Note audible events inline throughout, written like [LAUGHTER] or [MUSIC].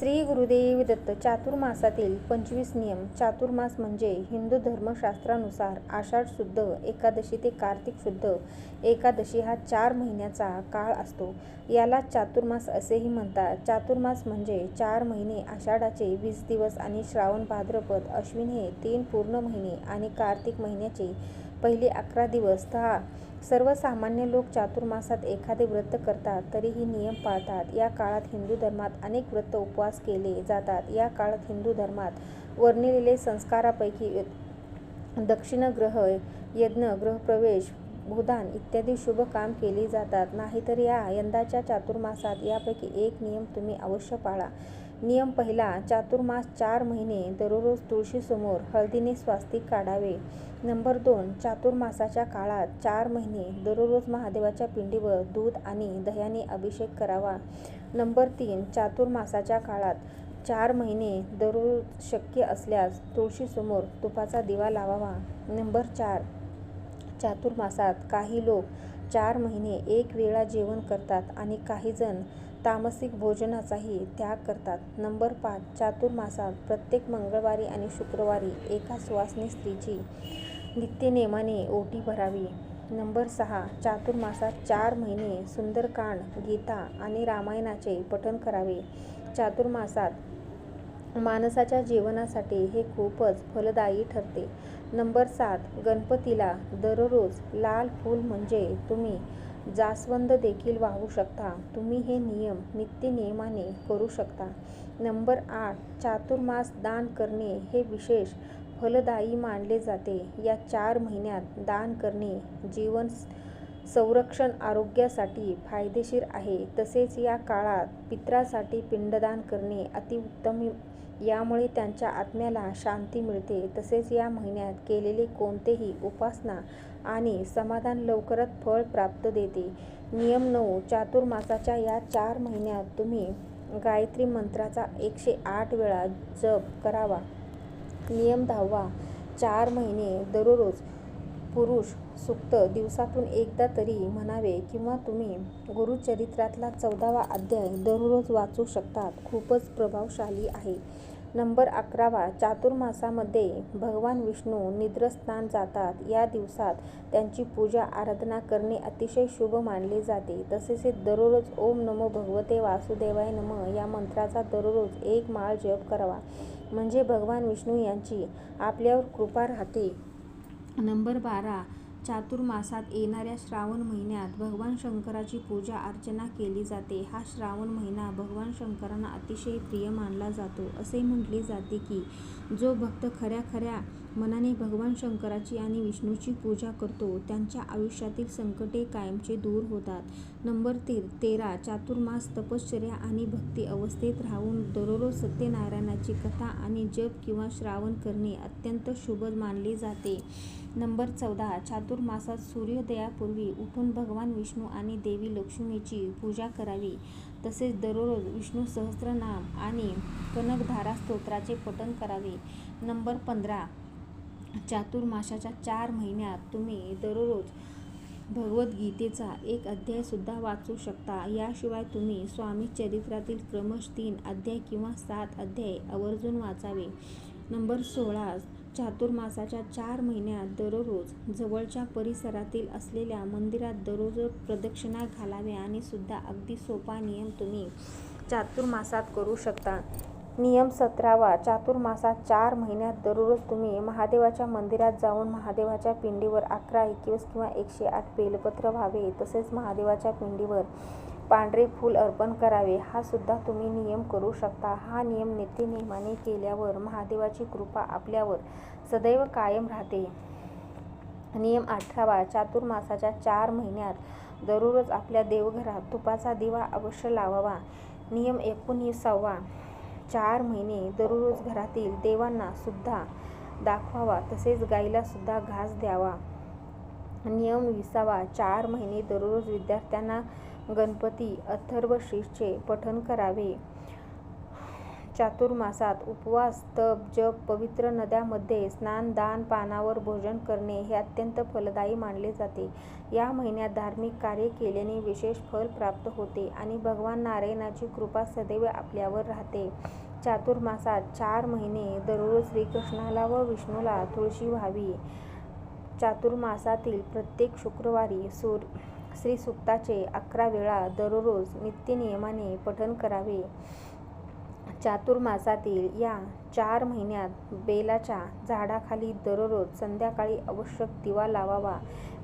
श्री गुरुदेव दत्त चातुर्मासातील पंचवीस नियम चातुर्मास म्हणजे हिंदू धर्मशास्त्रानुसार आषाढ शुद्ध एकादशी ते कार्तिक शुद्ध एकादशी हा चार महिन्याचा काळ असतो. याला चातुर्मास असेही म्हणतात. चातुर्मास म्हणजे चार महिने आषाढाचे वीस दिवस आणि श्रावण भाद्रपद अश्विन हे तीन पूर्ण महिने आणि कार्तिक महिन्याचे पहिले अकरा दिवस. दहा सर्वसामान्य लोक चातुर्मासात एखादे व्रत करतात तरीही नियम पाळतात. या काळात हिंदू धर्मात अनेक व्रत उपवास केले जातात. या काळात हिंदू धर्मात वर्णिलेले संस्कारापैकी दक्षिण ग्रह यज्ञ ग्रहप्रवेश भूदान इत्यादी शुभ काम केली जातात. नाहीतर या यंदाच्या चातुर्मासात यापैकी एक नियम तुम्ही अवश्य पाळा. नियम पहिला चातुर्मास चार महिने दररोज तुळशीसमोर हळदीने स्वास्तिक काढावे. नंबर दोन चातुर्मासाच्या काळात चार महिने दररोज महादेवाच्या पिंडीवर दूध आणि दह्याने अभिषेक करावा. नंबर तीन चातुर्मासाच्या काळात चार महिने दररोज शक्य असल्यास तुळशीसमोर तुपाचा दिवा लावावा. नंबर चार चातुर्मासात काही लोक चार महिने एक वेळा जेवण करतात आणि काहीजण तामसिक भोजनाचाही त्याग करतात. नंबर पाच चातुर्मासात प्रत्येक मंगळवारी आणि शुक्रवारी एका सुवासिनी स्त्रीची नित्यनेमाने ओटी भरावी. नंबर सहा चातुर्मासात चार महिने सुंदरकांड, गीता आणि रामायणाचे पठण करावे. चातुर्मासात माणसाच्या जीवनासाठी हे खूपच फलदायी ठरते. नंबर सात गणपतीला दररोज लाल फूल म्हणजे तुम्ही जास्वंद देखील वाहू शकता. तुम्ही हे नियम नित्यनियमाने करू शकता. नंबर आठ चातुर्मास दान करणे हे विशेष फलदायी मानले जाते. या चार महिन्यात दान करणे जीवन संरक्षण आरोग्यासाठी फायदेशीर आहे. तसेच या काळात पित्रासाठी पिंडदान करणे अतिउत्तम यामुळे त्यांच्या आत्म्याला शांती मिळते. तसेच या महिन्यात केलेले कोणतेही उपासना आणि समाधान लवकरच फळ प्राप्त देते. नियम नऊ चातुर्मासाच्या या चार महिन्यात तुम्ही गायत्री मंत्राचा एकशे आठ वेळा जप करावा. नियम दहावा चार महिने दररोज पुरुष सूक्त दिवसातून एकदा तरी म्हणावे किंवा तुम्ही गुरुचरित्रातला चौदावा अध्याय दररोज वाचू शकतात. खूपच प्रभावशाली आहे. नंबर अकरावा चातुर्मासामध्ये भगवान विष्णू निद्रस्थान जातात. या दिवसात त्यांची पूजा आराधना करणे अतिशय शुभ मानले जाते. तसेच दररोज ओम नमो भगवते वासुदेवाय नमः या मंत्राचा दररोज एक माळ जप करावा. म्हणजे भगवान विष्णू यांची आपल्यावर कृपा राहते. नंबर बारा चातुर्मासात येणाऱ्या श्रावण महिन्यात भगवान शंकराची पूजा अर्चना केली जाते. हा श्रावण महिना भगवान शंकरांना अतिशय प्रिय मानला जातो. असे म्हटले जाते की जो भक्त खऱ्या-खऱ्या मनाने भगवान शंकराची आणि विष्णूची पूजा करतो त्यांच्या आयुष्यातील संकटे कायमचे दूर होतात. नंबर तेरा चातुर्मास तपश्चर्या आणि भक्ती अवस्थेत राहून दररोज सत्यनारायणाची कथा आणि जप किंवा श्रावण करणे अत्यंत शुभ मानले जाते. नंबर चौदा चातुर्मासात सूर्योदयापूर्वी उठून भगवान विष्णू आणि देवी लक्ष्मीची पूजा करावी. तसेच दररोज विष्णू सहस्रनाम आणि कनकधारा स्तोत्राचे पठण करावे. नंबर पंधरा चातुर्मासाच्या चार महिन्यात तुम्ही दररोज भगवद्गीतेचा एक अध्याय सुद्धा वाचू शकता. याशिवाय तुम्ही स्वामी चरित्रातील क्रमश तीन अध्याय किंवा सात अध्याय आवर्जून वाचावे. नंबर सोळा चातुर्मासाच्या चार महिन्यात दररोज जवळच्या परिसरातील असलेल्या मंदिरात दररोज प्रदक्षिणा घालाव्या. आणि सुद्धा अगदी सोपा नियम तुम्ही चातुर्मासात करू शकता. नियम सतरावा चातुर्मासात चार महिन्यात दररोज तुम्ही महादेवाच्या मंदिरात जाऊन महादेवाच्या पिंडीवर अकरा एकवीस किंवा एकशे आठ बेलपत्र व्हावे. तसेच महादेवाच्या पिंडीवर पांढरे फूल अर्पण करावे. हा सुद्धा तुम्ही नियम करू शकता. हा नियम नित्यनियमाने केल्यावर महादेवाची कृपा आपल्यावर सदैव कायम राहते. नियम अठरावा चातुर्मासाच्या चार महिन्यात दररोज आपल्या देवघरात तुपाचा दिवा अवश्य लावावा. नियम एकोणीसावा चार महिने दररोज घरातील देवांना सुद्धा दाखवावा तसेच गाईला सुद्धा घास द्यावा. नियम विसावा चार महिने दररोज विद्यार्थ्यांना गणपती अथर्वशीर्षचे पठण करावे. चातुर्मासात उपवास तप जप पवित्र नद्यामध्ये स्नान दान पानावर भोजन करणे हे अत्यंत फलदायी मानले जाते. या महिन्यात धार्मिक कार्य केल्याने विशेष फल प्राप्त होते आणि भगवान नारायणाची कृपा सदैव आपल्यावर राहते. चातुर्मासात चार महिने दररोज श्रीकृष्णाला व विष्णूला तुळशी व्हावी. चातुर्मासातील प्रत्येक शुक्रवारी सूर श्रीसूक्ताचे अकरा वेळा दररोज नित्यनियमाने पठण करावे. चातुर्मासातील या चार महिन्यात बेलाच्या झाडाखाली दररोज संध्याकाळी आवश्यक दिवा लावावा.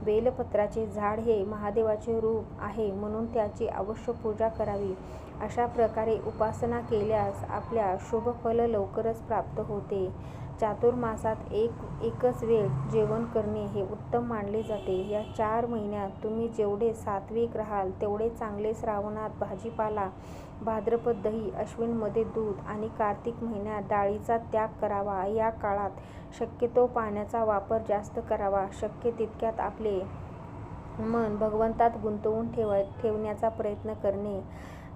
बेलपत्राचे झाड हे महादेवाचे रूप आहे म्हणून त्याची अवश्य पूजा करावी. अशा प्रकारे उपासना केल्यास आपल्या शुभफल लवकरच प्राप्त होते. चातुर्मासात एक एकच वेळ जेवण करणे हे उत्तम मानले जाते. या चार महिन्यात तुम्ही जेवढे सात्विक राहाल तेवढे चांगले श्रावणात भाजीपाला भाद्रपद दही अश्विनमध्ये दूध आणि कार्तिक महिन्यात डाळीचा त्याग करावा. या काळात शक्यतो पाण्याचा वापर जास्त करावा. शक्य तितक्यात आपले मन भगवंतात गुंतवून ठेवा ठेवण्याचा प्रयत्न करणे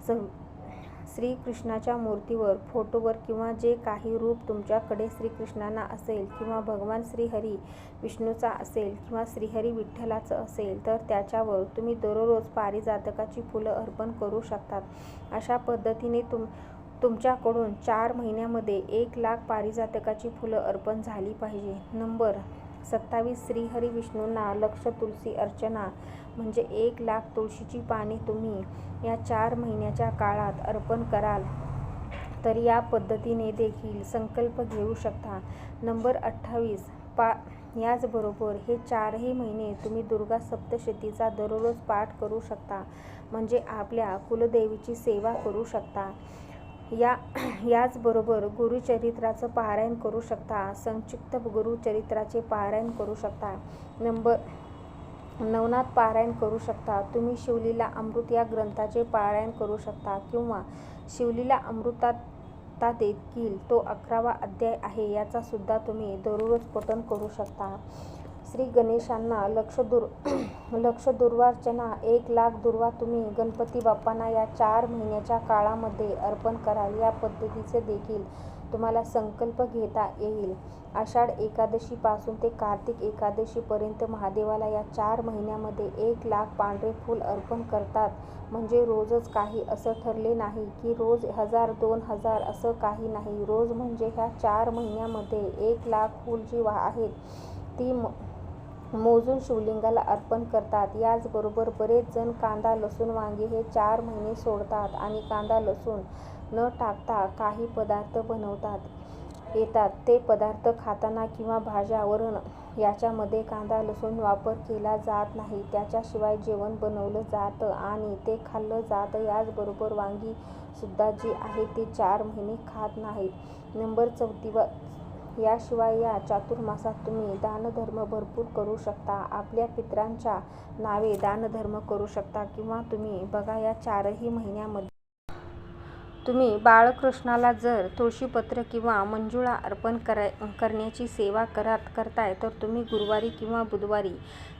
सं श्रीकृष्णाच्या मूर्तीवर फोटोवर किंवा जे काही रूप तुमच्याकडे श्रीकृष्णांना असेल किंवा भगवान श्रीहरी विष्णूचा असेल किंवा श्रीहरी विठ्ठलाचं असेल तर त्याच्यावर तुम्ही दररोज पारिजातकाची फुलं अर्पण करू शकतात. अशा पद्धतीने तुम तुमच्याकडून चार महिन्यामध्ये एक लाख पारिजातकाची फुलं अर्पण झाली पाहिजे. नंबर सत्तावीस श्रीहरी विष्णूंना लक्ष तुलसी अर्चना म्हणजे एक लाख तुळशीची पाने तुम्ही या चार महिन्याच्या काळात अर्पण कराल तर या पद्धतीने देखील संकल्प घेऊ शकता. नंबर अठ्ठावीस पा याचबरोबर हे चारही महिने तुम्ही दुर्गा सप्तशतीचा दररोज पाठ करू शकता म्हणजे आपल्या कुलदेवीची सेवा करू शकता. या [CLEARS THROAT] याचबरोबर गुरुचरित्राचं पारायण करू शकता. संक्षिप्त गुरुचरित्राचे पारायण करू शकता. नंबर नवनाथ पारायण करू शकता. तुम्ही शिवलीला अमृत या ग्रंथाचे पारायण करू शकता किंवा शिवलीला अमृतात देखील तो अकरावा अध्याय आहे. याचा सुद्धा तुम्ही दररोज पठण करू शकता. श्री गणेशांना लक्ष दुर् [CLEARS THROAT] लक्ष दुर्वार्चना एक लाख दुर्वा तुम्ही गणपती बाप्पांना या चार महिन्याच्या काळामध्ये अर्पण कराल या पद्धतीचे देखील तुम्हाला संकल्प घेता येईल. आषाढ एकादशीपासून ते कार्तिक एकादशीपर्यंत महादेवाला या चार महिन्यामध्ये एक लाख पांढरे फूल अर्पण करतात. म्हणजे रोजच काही असं ठरले नाही की रोज हजार दोन हजार असं काही नाही. रोज म्हणजे ह्या चार महिन्यामध्ये एक लाख फूल जी वा आहेत ती मोजून शिवलिंगाला अर्पण करतात. याचबरोबर बरेच जण कांदा लसूण वांगे हे चार महिने सोडतात आणि कांदा लसूण न टाकता काही पदार्थ बनवतात. येतात. ते पदार्थ खाताना किंवा भाज्या वरण याच्यामध्ये कांदा लसूण वापर केला जात नाही. त्याच्याशिवाय जेवण बनवलं जातं आणि ते खाल्लं जातं. याचबरोबर वांगी सुद्धा जी आहे ते चार महिने खात नाहीत. नंबर चौथी याशिवाय या चातुर्मासात तुम्ही दानधर्म भरपूर करू शकता. आपल्या पित्रांच्या नावे दानधर्म करू शकता किंवा तुम्ही बघा या चारही महिन्यामध्ये. तुम्ही बाळकृष्णाला जर तुळशीपत्र किंवा मंजुळा अर्पण कराय करण्याची सेवा करात करताय तर तुम्ही गुरुवारी किंवा बुधवारी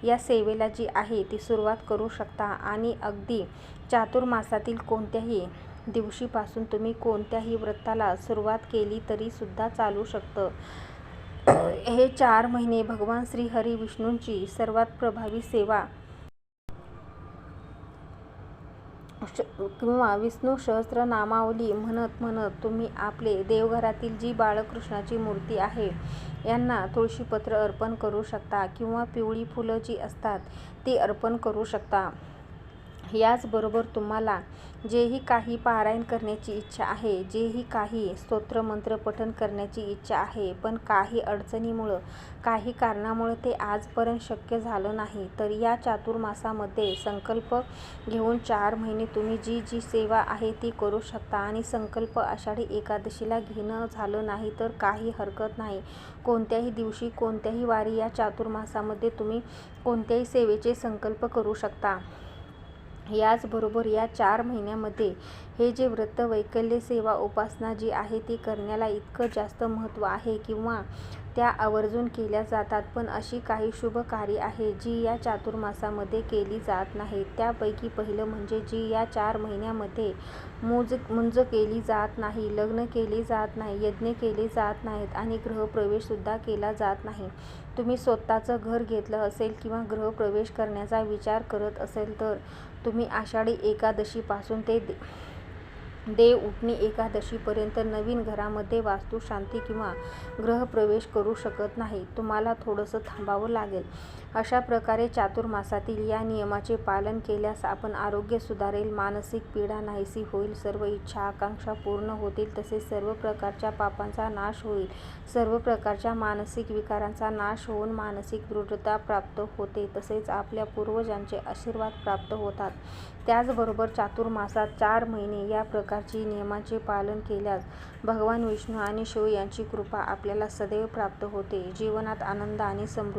या सेवेला जी आहे ती सुरुवात करू शकता. आणि अगदी चातुर्मासातील कोणत्याही दिवशीपासून तुम्ही कोणत्याही व्रताला सुरुवात केली तरी सुद्धा चालू शकतं. [CLEARS THROAT] हे चार महिने भगवान श्री हरी विष्णूंची सर्वात प्रभावी सेवा किंवा विष्णू सहस्त्रनामावली म्हणत म्हणत तुम्ही आपले देवघरातील जी बाळकृष्णाची मूर्ती आहे यांना तुळशीपत्र अर्पण करू शकता किंवा पिवळी फुलं जी असतात ती अर्पण करू शकता. याचबरोबर तुम्हाला जेही काही पारायण करण्याची इच्छा आहे जेही काही स्तोत्रमंत्र पठण करण्याची इच्छा आहे पण काही अडचणीमुळं काही कारणामुळं ते आजपर्यंत शक्य झालं नाही तर या चातुर्मासामध्ये संकल्प घेऊन चार महिने तुम्ही जी जी सेवा आहे ती करू शकता आणि संकल्प आषाढी एकादशीला घेणं झालं नाही तर काही हरकत नाही. कोणत्याही दिवशी कोणत्याही वारी या चातुर्मासामध्ये तुम्ही कोणत्याही सेवेचे संकल्प करू शकता. याचबरोबर या चार महिन्यामध्ये हे जे व्रत वैकल्य सेवा उपासना जी आहे ती करण्याला इतकं जास्त महत्त्व आहे किंवा त्या आवर्जून केल्या जातात पण अशी काही शुभ कार्य आहे जी या चातुर्मासामध्ये केली जात नाहीत. त्यापैकी पहिलं म्हणजे जी या चार महिन्यामध्ये मुज मुंज केली जात नाही लग्न केले जात नाही यज्ञ केले जात नाहीत आणि ग्रहप्रवेशसुद्धा केला जात नाही. तुम्ही स्वतःचं घर घेतलं असेल किंवा गृहप्रवेश करण्याचा विचार करत असेल तर तुम्ही आषाढी एकादशीपासून ते दे देव उठणी एकादशीपर्यंत नवीन घरामध्ये वास्तुशांती किंवा ग्रहप्रवेश करू शकत नाही. तुम्हाला थोडंसं थांबावं लागेल. अशा प्रकारे चातुर्मासातील या नियमाचे पालन केल्यास आपण आरोग्य सुधारेल मानसिक पीडा नाहीशी होईल सर्व इच्छा आकांक्षा पूर्ण होतील तसेच सर्व प्रकारच्या पापांचा नाश होईल. सर्व प्रकारच्या मानसिक विकारांचा नाश होऊन मानसिक दृढता प्राप्त होते तसेच आपल्या पूर्वजांचे आशीर्वाद प्राप्त होतात. त्याचबरोबर चातुर्मासात चार महिने या प्रकारची नियमांचे पालन केल्यास भगवान विष्णू आणि शिव यांची कृपा आपल्याला सदैव प्राप्त होते. जीवनात आनंद आणि समृद्धी